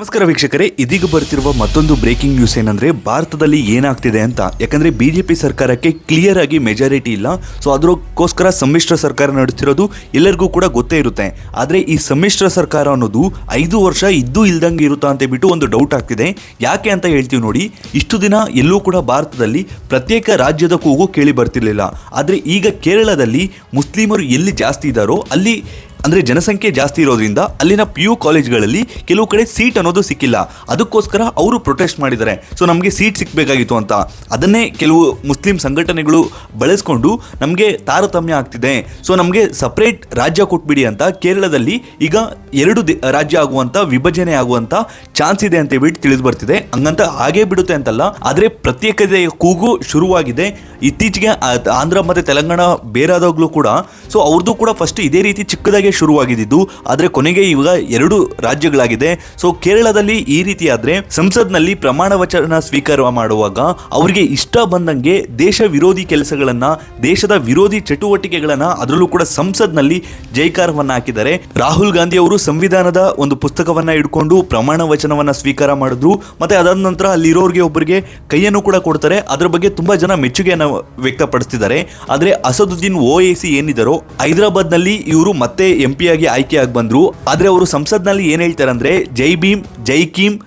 ನಮಸ್ಕಾರ ವೀಕ್ಷಕರೇ, ಇದೀಗ ಬರ್ತಿರುವ ಮತ್ತೊಂದು ಬ್ರೇಕಿಂಗ್ ನ್ಯೂಸ್ ಏನಂದ್ರೆ, ಭಾರತದಲ್ಲಿ ಏನಾಗ್ತಿದೆ ಅಂತ. ಯಾಕಂದ್ರೆ ಬಿಜೆಪಿ ಸರ್ಕಾರಕ್ಕೆ ಕ್ಲಿಯರ್ ಆಗಿ ಮೆಜಾರಿಟಿ ಇಲ್ಲ. ಸೊ ಅದಕ್ಕೋಸ್ಕರ ಸಮ್ಮಿಶ್ರ ಸರ್ಕಾರ ನಡೆಸಿರೋದು ಎಲ್ಲರಿಗೂ ಕೂಡ ಗೊತ್ತೇ ಇರುತ್ತೆ. ಆದ್ರೆ, ಈ ಸಮ್ಮಿಶ್ರ ಸರ್ಕಾರ ಅನ್ನೋದು ಐದು ವರ್ಷ ಇದ್ದು ಇಲ್ದಂಗೆ ಇರುತ್ತಾ ಅಂತ ಬಿಟ್ಟು ಒಂದು ಡೌಟ್ ಆಗ್ತಿದೆ. ಯಾಕೆ ಅಂತ ಹೇಳ್ತೀವಿ ನೋಡಿ, ಇಷ್ಟು ದಿನ ಎಲ್ಲೂ ಕೂಡ ಭಾರತದಲ್ಲಿ ಪ್ರತ್ಯೇಕ ರಾಜ್ಯದ ಕೂಗು ಕೇಳಿ ಬರ್ತಿರ್ಲಿಲ್ಲ. ಆದ್ರೆ, ಈಗ ಕೇರಳದಲ್ಲಿ ಮುಸ್ಲಿಮರು ಎಲ್ಲಿ ಜಾಸ್ತಿ ಇದ್ದಾರೋ ಅಲ್ಲಿ ಅಂದ್ರೆ ಜನಸಂಖ್ಯೆ ಜಾಸ್ತಿ ಇರೋದ್ರಿಂದ ಅಲ್ಲಿನ ಪಿ ಯು ಕಾಲೇಜ್ಗಳಲ್ಲಿ ಕೆಲವು ಕಡೆ ಸೀಟ್ ಅನ್ನೋದು ಸಿಕ್ಕಿಲ್ಲ. ಅದಕ್ಕೋಸ್ಕರ ಅವರು ಪ್ರೊಟೆಸ್ಟ್ ಮಾಡಿದ್ದಾರೆ. ಸೊ ನಮಗೆ ಸೀಟ್ ಸಿಕ್ಕಬೇಕಾಗಿತ್ತು ಅಂತ. ಅದನ್ನೇ ಕೆಲವು ಮುಸ್ಲಿಂ ಸಂಘಟನೆಗಳು ಬಳಸ್ಕೊಂಡು ನಮಗೆ ತಾರತಮ್ಯ ಆಗ್ತಿದೆ. ಸೊ ನಮಗೆ ಸಪ್ರೇಟ್ ರಾಜ್ಯ ಕೊಟ್ಬಿಡಿ ಅಂತ ಕೇರಳದಲ್ಲಿ ಈಗ ಎರಡು ರಾಜ್ಯ ಆಗುವಂತ, ವಿಭಜನೆ ಆಗುವಂತ ಚಾನ್ಸ್ ಇದೆ ಅಂತ ಹೇಳ್ಬಿಟ್ಟು ತಿಳಿದು ಬರ್ತಿದೆ. ಹಂಗಂತ ಹಾಗೇ ಬಿಡುತ್ತೆ ಅಂತಲ್ಲ. ಆದರೆ ಪ್ರತ್ಯೇಕತೆಯ ಕೂಗು ಶುರುವಾಗಿದೆ. ಇತ್ತೀಚೆಗೆ ಆಂಧ್ರ ಮತ್ತು ತೆಲಂಗಾಣ ಬೇರಾದಾಗಲೂ ಕೂಡ ಸೊ ಅವ್ರದ್ದು ಕೂಡ ಫಸ್ಟ್ ಇದೇ ರೀತಿ ಚಿಕ್ಕದಾಗೆ ಶುರುವಾಗಿದ್ದು ಆದರೆ ಕೊನೆಗೆ ಇವಾಗ ಎರಡು ರಾಜ್ಯಗಳಾಗಿದೆ. ಸೊ ಕೇರಳದಲ್ಲಿ ಈ ರೀತಿ ಆದ್ರೆ ಸಂಸತ್ನಲ್ಲಿ ಪ್ರಮಾಣ ವಚನ ಸ್ವೀಕಾರ ಮಾಡುವಾಗ ಅವರಿಗೆ ಇಷ್ಟ ಬಂದಂಗೆ ದೇಶ ವಿರೋಧಿ ಕೆಲಸಗಳನ್ನು, ದೇಶದ ವಿರೋಧಿ ಚಟುವಟಿಕೆಗಳನ್ನು ಅದರಲ್ಲೂ ಕೂಡ ಸಂಸತ್ನಲ್ಲಿ ಜೈಕಾರವನ್ನು ಹಾಕಿದ್ದಾರೆ. ರಾಹುಲ್ ಗಾಂಧಿ ಅವರು ಸಂವಿಧಾನದ ಒಂದು ಪುಸ್ತಕವನ್ನು ಹಿಡ್ಕೊಂಡು ಪ್ರಮಾಣ ವಚನವನ್ನು ಸ್ವೀಕಾರ ಮಾಡಿದ್ರು. ಮತ್ತೆ ಅದಾದ ನಂತರ ಅಲ್ಲಿರೋರಿಗೆ ಒಬ್ಬರಿಗೆ ಕೈಯನ್ನು ಕೂಡ ಕೊಡ್ತಾರೆ. ಅದರ ಬಗ್ಗೆ ತುಂಬ ಜನ ಮೆಚ್ಚುಗೆಯನ್ನ ವ್ಯಕ್ತಪಡಿಸ್ತಿದ್ದಾರೆ. ಆದ್ರೆ ಅಸದುದ್ದೀನ್ ಓ ಎ ಸಿ ಏನಿದ್ದಾರೋ ಹೈದರಾಬಾದ್ನಲ್ಲಿ ಇವರು ಮತ್ತೆ ಎಂ ಪಿ ಆಗಿ ಆಯ್ಕೆ ಆಗಿ ಬಂದ್ರು. ಆದ್ರೆ ಅವರು ಸಂಸತ್ನಲ್ಲಿ ಏನ್ ಹೇಳ್ತಾರೆ ಅಂದ್ರೆ, ಜೈ ಭೀಮ್, ಜೈ ಕೀಮ್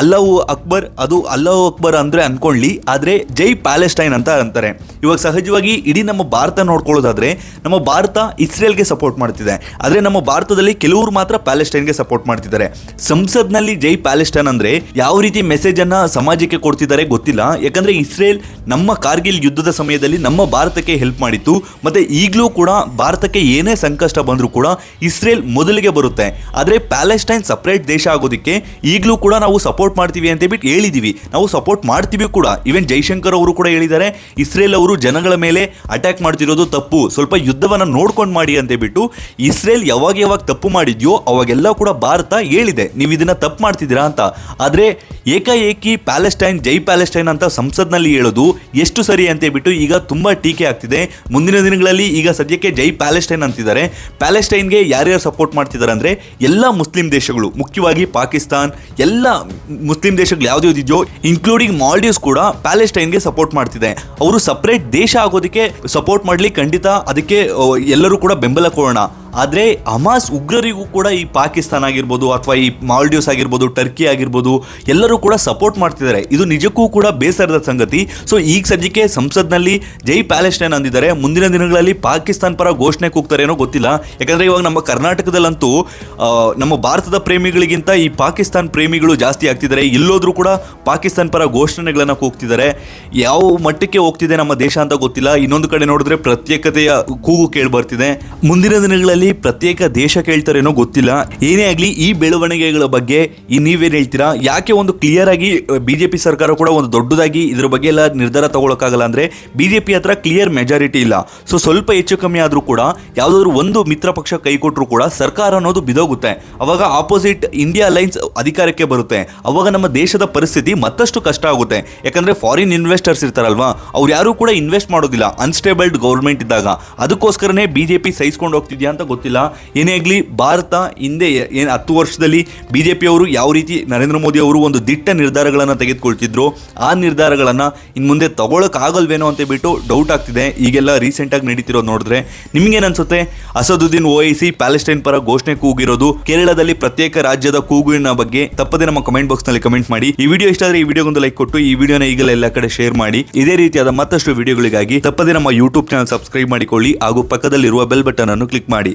ಅಲ್ಲಾಹು ಅಕ್ಬರ್, ಅದು ಅಲ್ಲಾಹು ಅಕ್ಬರ್ ಅಂದರೆ ಅಂದ್ಕೊಳ್ಳಿ ಆದರೆ ಜೈ ಪ್ಯಾಲೆಸ್ಟೈನ್ ಅಂತ ಅಂತಾರೆ. ಇವಾಗ ಸಹಜವಾಗಿ ಇಡೀ ನಮ್ಮ ಭಾರತ ನೋಡ್ಕೊಳ್ಳೋದಾದರೆ, ನಮ್ಮ ಭಾರತ ಇಸ್ರೇಲ್ಗೆ ಸಪೋರ್ಟ್ ಮಾಡ್ತಿದೆ. ಆದರೆ ನಮ್ಮ ಭಾರತದಲ್ಲಿ ಕೆಲವರು ಮಾತ್ರ ಪ್ಯಾಲೆಸ್ಟೈನ್ಗೆ ಸಪೋರ್ಟ್ ಮಾಡ್ತಿದ್ದಾರೆ. ಸಂಸತ್ನಲ್ಲಿ ಜೈ ಪ್ಯಾಲೆಸ್ಟೈನ್ ಅಂದರೆ ಯಾವ ರೀತಿ ಮೆಸೇಜ್ ಅನ್ನ ಸಮಾಜಕ್ಕೆ ಕೊಡ್ತಿದ್ದಾರೆ ಗೊತ್ತಿಲ್ಲ. ಯಾಕಂದರೆ ಇಸ್ರೇಲ್ ನಮ್ಮ ಕಾರ್ಗಿಲ್ ಯುದ್ಧದ ಸಮಯದಲ್ಲಿ ನಮ್ಮ ಭಾರತಕ್ಕೆ ಹೆಲ್ಪ್ ಮಾಡಿತ್ತು. ಮತ್ತು ಈಗಲೂ ಕೂಡ ಭಾರತಕ್ಕೆ ಏನೇ ಸಂಕಷ್ಟ ಬಂದರೂ ಕೂಡ ಇಸ್ರೇಲ್ ಮೊದಲಿಗೆ ಬರುತ್ತೆ. ಆದರೆ ಪ್ಯಾಲೆಸ್ಟೈನ್ ಸಪ್ರೇಟ್ ದೇಶ ಆಗೋದಕ್ಕೆ ಈಗಲೂ ಕೂಡ ನಾವು ಸಪೋರ್ಟ್ ಮಾಡ್ತೀವಿ ಅಂತ ಹೇಳ್ಬಿಟ್ಟು ಹೇಳಿದೀವಿ. ನಾವು ಸಪೋರ್ಟ್ ಮಾಡ್ತೀವಿ ಕೂಡ. ಈವನ್ ಜೈಶಂಕರ್ ಅವರು ಕೂಡ ಹೇಳಿದ್ದಾರೆ, ಇಸ್ರೇಲ್ ಅವರು ಜನಗಳ ಮೇಲೆ ಅಟ್ಯಾಕ್ ಮಾಡ್ತಿರೋದು ತಪ್ಪು. ಸ್ವಲ್ಪ ಯುದ್ಧವನ್ನು ನೋಡ್ಕೊಂಡು ಮಾಡಿ ಅಂತ ಬಿಟ್ಟು ಇಸ್ರೇಲ್ ಯಾವಾಗ ಯಾವಾಗ ತಪ್ಪು ಮಾಡಿದ್ಯೋ ಅವಾಗೆಲ್ಲ ಕೂಡ ಭಾರತ ಹೇಳಿದೆ, ನೀವು ಇದನ್ನ ತಪ್ಪು ಮಾಡ್ತಿದ್ದೀರಾ ಅಂತ. ಆದ್ರೆ ಏಕಾಏಕಿ ಪ್ಯಾಲೆಸ್ಟೈನ್, ಜೈ ಪ್ಯಾಲೆಸ್ಟೈನ್ ಅಂತ ಸಂಸತ್ನಲ್ಲಿ ಹೇಳೋದು ಎಷ್ಟು ಸರಿ ಅಂತ ಹೇಳ್ಬಿಟ್ಟು ಈಗ ತುಂಬಾ ಟೀಕೆ ಆಗ್ತಿದೆ. ಮುಂದಿನ ದಿನಗಳಲ್ಲಿ ಈಗ ಸದ್ಯಕ್ಕೆ ಜೈ ಪ್ಯಾಲೆಸ್ಟೈನ್ ಅಂತಿದ್ದಾರೆ. ಪ್ಯಾಲೆಸ್ಟೈನ್ಗೆ ಯಾರ್ಯಾರು ಸಪೋರ್ಟ್ ಮಾಡ್ತಿದ್ದಾರೆ ಅಂದರೆ ಎಲ್ಲ ಮುಸ್ಲಿಂ ದೇಶಗಳು, ಮುಖ್ಯವಾಗಿ ಪಾಕಿಸ್ತಾನ್, ಎಲ್ಲ ಮುಸ್ಲಿಂ ದೇಶಗಳು ಯಾವ್ದು ಇದೆಯೋ ಇನ್ಕ್ಲೂಡಿಂಗ್ ಮಾಲ್ಡೀವ್ಸ್ ಕೂಡ ಪ್ಯಾಲೆಸ್ಟೈನ್ಗೆ ಸಪೋರ್ಟ್ ಮಾಡ್ತಿದೆ. ಅವರು ಸಪರೇಟ್ ದೇಶ ಆಗೋದಕ್ಕೆ ಸಪೋರ್ಟ್ ಮಾಡ್ಲಿ ಖಂಡಿತ ಅದಕ್ಕೆ ಎಲ್ಲರೂ ಕೂಡ ಬೆಂಬಲ ಕೊಡೋಣ. ಆದ್ರೆ ಹಮಾಸ್ ಉಗ್ರರಿಗೂ ಕೂಡ ಈ ಪಾಕಿಸ್ತಾನ ಆಗಿರ್ಬೋದು ಅಥವಾ ಈ ಮಾಲ್ಡೀವ್ಸ್ ಆಗಿರ್ಬೋದು, ಟರ್ಕಿ ಆಗಿರ್ಬೋದು, ಎಲ್ಲರೂ ಕೂಡ ಸಪೋರ್ಟ್ ಮಾಡ್ತಿದ್ದಾರೆ. ಇದು ನಿಜಕ್ಕೂ ಕೂಡ ಬೇಸರದ ಸಂಗತಿ. ಸೊ ಈಗ ಸದ್ಯಕ್ಕೆ ಸಂಸತ್ನಲ್ಲಿ ಜೈ ಪ್ಯಾಲೆಸ್ಟೈನ್ ಅಂದಿದ್ದಾರೆ. ಮುಂದಿನ ದಿನಗಳಲ್ಲಿ ಪಾಕಿಸ್ತಾನ ಪರ ಘೋಷಣೆ ಕೂಗ್ತಾರೇನೋ ಗೊತ್ತಿಲ್ಲ. ಯಾಕಂದರೆ ಇವಾಗ ನಮ್ಮ ಕರ್ನಾಟಕದಲ್ಲಂತೂ ನಮ್ಮ ಭಾರತದ ಪ್ರೇಮಿಗಳಿಗಿಂತ ಈ ಪಾಕಿಸ್ತಾನ ಪ್ರೇಮಿಗಳು ಜಾಸ್ತಿ ಆಗ್ತಿದ್ದಾರೆ. ಎಲ್ಲೋದ್ರೂ ಕೂಡ ಪಾಕಿಸ್ತಾನ ಪರ ಘೋಷಣೆಗಳನ್ನು ಕೂಗ್ತಿದ್ದಾರೆ. ಯಾವ ಮಟ್ಟಕ್ಕೆ ಹೋಗ್ತಿದೆ ನಮ್ಮ ದೇಶ ಅಂತ ಗೊತ್ತಿಲ್ಲ. ಇನ್ನೊಂದು ಕಡೆ ನೋಡಿದ್ರೆ ಪ್ರತ್ಯೇಕತೆಯ ಕೂಗು ಕೇಳಿ ಬರ್ತಿದೆ ಮುಂದಿನ ದಿನಗಳಲ್ಲಿ ಪ್ರತ್ಯೇಕ ದೇಶ ಕೇಳ್ತಾರೇನೋ ಗೊತ್ತಿಲ್ಲ. ಏನೇ ಆಗಲಿ ಈ ಬೆಳವಣಿಗೆಗಳ ಬಗ್ಗೆ ಈ ನೀವೇನು ಹೇಳ್ತೀರಾ? ಯಾಕೆ ಒಂದು ಕ್ಲಿಯರ್ ಆಗಿ ಬಿಜೆಪಿ ಸರ್ಕಾರ ಕೂಡ ಒಂದು ದೊಡ್ಡದಾಗಿ ಇದ್ರ ಬಗ್ಗೆ ಎಲ್ಲ ನಿರ್ಧಾರ ತಗೊಳಕ್ಕಾಗಲ್ಲ ಅಂದ್ರೆ ಬಿಜೆಪಿ ಹತ್ರ ಕ್ಲಿಯರ್ ಮೆಜಾರಿಟಿ ಇಲ್ಲ. ಸೊ ಸ್ವಲ್ಪ ಹೆಚ್ಚು ಕಮ್ಮಿ ಆದ್ರೂ ಕೂಡ ಯಾವ್ದಾದ್ರು ಒಂದು ಮಿತ್ರ ಪಕ್ಷ ಕೈ ಕೊಟ್ಟರು ಕೂಡ ಸರ್ಕಾರ ಅನ್ನೋದು ಬಿದೋಗುತ್ತೆ. ಅವಾಗ ಆಪೋಸಿಟ್ ಇಂಡಿಯಾ ಅಲೈನ್ಸ್ ಅಧಿಕಾರಕ್ಕೆ ಬರುತ್ತೆ. ಅವಾಗ ನಮ್ಮ ದೇಶದ ಪರಿಸ್ಥಿತಿ ಮತ್ತಷ್ಟು ಕಷ್ಟ ಆಗುತ್ತೆ. ಯಾಕಂದ್ರೆ ಫಾರಿನ್ ಇನ್ವೆಸ್ಟರ್ಸ್ ಇರ್ತಾರಲ್ವಾ, ಅವ್ರು ಯಾರು ಕೂಡ ಇನ್ವೆಸ್ಟ್ ಮಾಡೋದಿಲ್ಲ. ಅನ್ಸ್ಟೇಬಲ್ಡ್ ಗೌರ್ಮೆಂಟ್ ಇದ್ದಾಗ. ಅದಕ್ಕೋಸ್ಕರನೇ ಬಿಜೆಪಿ ಸಹಿಸ್ಕೊಂಡು ಹೋಗ್ತಿದ್ಯಾ ಅಂತ ಗೊತ್ತಿಲ್ಲ. ಏನೇ ಆಗಲಿ, ಭಾರತ ಹಿಂದೆ ಏನು ಹತ್ತು ವರ್ಷದಲ್ಲಿ ಬಿ ಜೆ ಪಿಯವರು ಯಾವ ರೀತಿ ನರೇಂದ್ರ ಮೋದಿ ಅವರು ಒಂದು ದಿಟ್ಟ ನಿರ್ಧಾರಗಳನ್ನು ತೆಗೆದುಕೊಳ್ತಿದ್ರು, ಆ ನಿರ್ಧಾರಗಳನ್ನು ಇನ್ನು ಮುಂದೆ ತಗೊಳಕ್ ಆಗಲ್ವೇನೋ ಅಂತ ಬಿಟ್ಟು ಡೌಟ್ ಆಗ್ತಿದೆ. ಈಗೆಲ್ಲ ರೀಸೆಂಟಾಗಿ ನಡೀತಿರೋದು ನೋಡಿದ್ರೆ ನಿಮ್ಗೇನ್ ಅನ್ಸುತ್ತೆ ಅಸದುದ್ದೀನ್ ಓವೈಸಿ ಪ್ಯಾಲೆಸ್ಟೈನ್ ಪರ ಘೋಷಣೆ ಕೂಗಿರೋದು ಕೇರಳದಲ್ಲಿ ಪ್ರತ್ಯೇಕ ರಾಜ್ಯದ ಕೂಗುವಿನ ಬಗ್ಗೆ ತಪ್ಪದೆ ನಮ್ಮ ಕಮೆಂಟ್ ಬಾಕ್ಸ್ನಲ್ಲಿ ಕಮೆಂಟ್ ಮಾಡಿ. ಈ ವಿಡಿಯೋ ಇಷ್ಟ ಆದರೆ ಈ ವಿಡಿಯೋಗೊಂದು ಲೈಕ್ ಕೊಟ್ಟು, ಈ ವಿಡಿಯೋನ ಈಗಲೇ ಎಲ್ಲ ಕಡೆ ಶೇರ್ ಮಾಡಿ. ಇದೇ ರೀತಿಯಾದ ಮತ್ತಷ್ಟು ವಿಡಿಯೋಗಳಿಗಾಗಿ ತಪ್ಪದೆ ನಮ್ಮ ಯೂಟ್ಯೂಬ್ ಚಾನಲ್ ಸಬ್ಸ್ಕ್ರೈಬ್ ಮಾಡಿಕೊಳ್ಳಿ ಹಾಗೂ ಪಕ್ಕದಲ್ಲಿರುವ ಬೆಲ್ ಬಟನ್ ಅನ್ನು ಕ್ಲಿಕ್ ಮಾಡಿ.